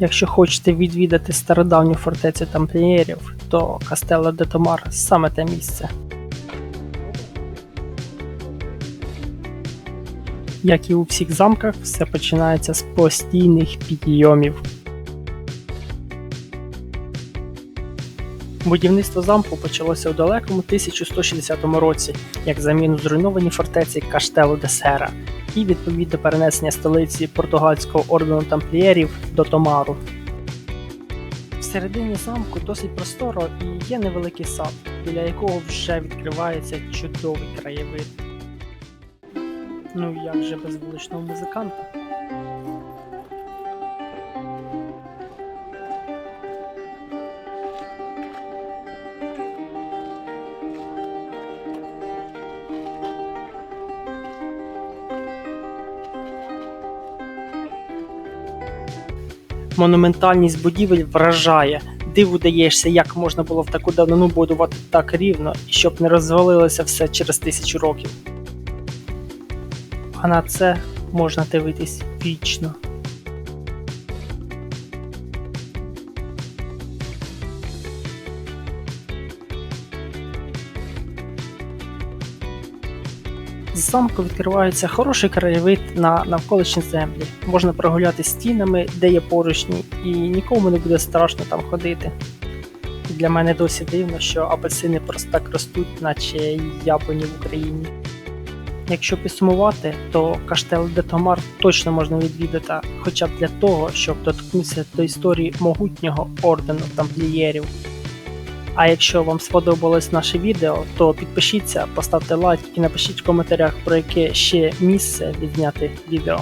Якщо хочете відвідати стародавню фортецю тамплієрів, то Кастелло де Томар саме те місце. Як і у всіх замках, все починається з постійних підйомів. Будівництво замку почалося у далекому 1160 році, як заміну зруйнованій фортеці Каштело де Сера, і відповідне перенесення столиці португальського ордену тамплієрів до Томару. Всередині замку досить просторо і є невеликий сад, біля якого вже відкривається чудовий краєвид. Ну як же без вуличного музиканта? Монументальність будівель вражає. Диву даєшся, як можна було в таку давнину будувати так рівно, щоб не розвалилося все через тисячу років. А на це можна дивитись вічно. З замку відкривається хороший краєвид на навколишні землі. Можна прогуляти стінами, де є поручні, і нікому не буде страшно там ходити. Для мене досі дивно, що апельсини просто так ростуть, наче яблуні в Україні. Якщо підсумувати, то Каштел де Томар точно можна відвідати, хоча б для того, щоб доткнутися до історії могутнього ордену тамплієрів. А якщо вам сподобалось наше відео, то підпишіться, поставте лайк і напишіть в коментарях, про яке ще місце відняти відео.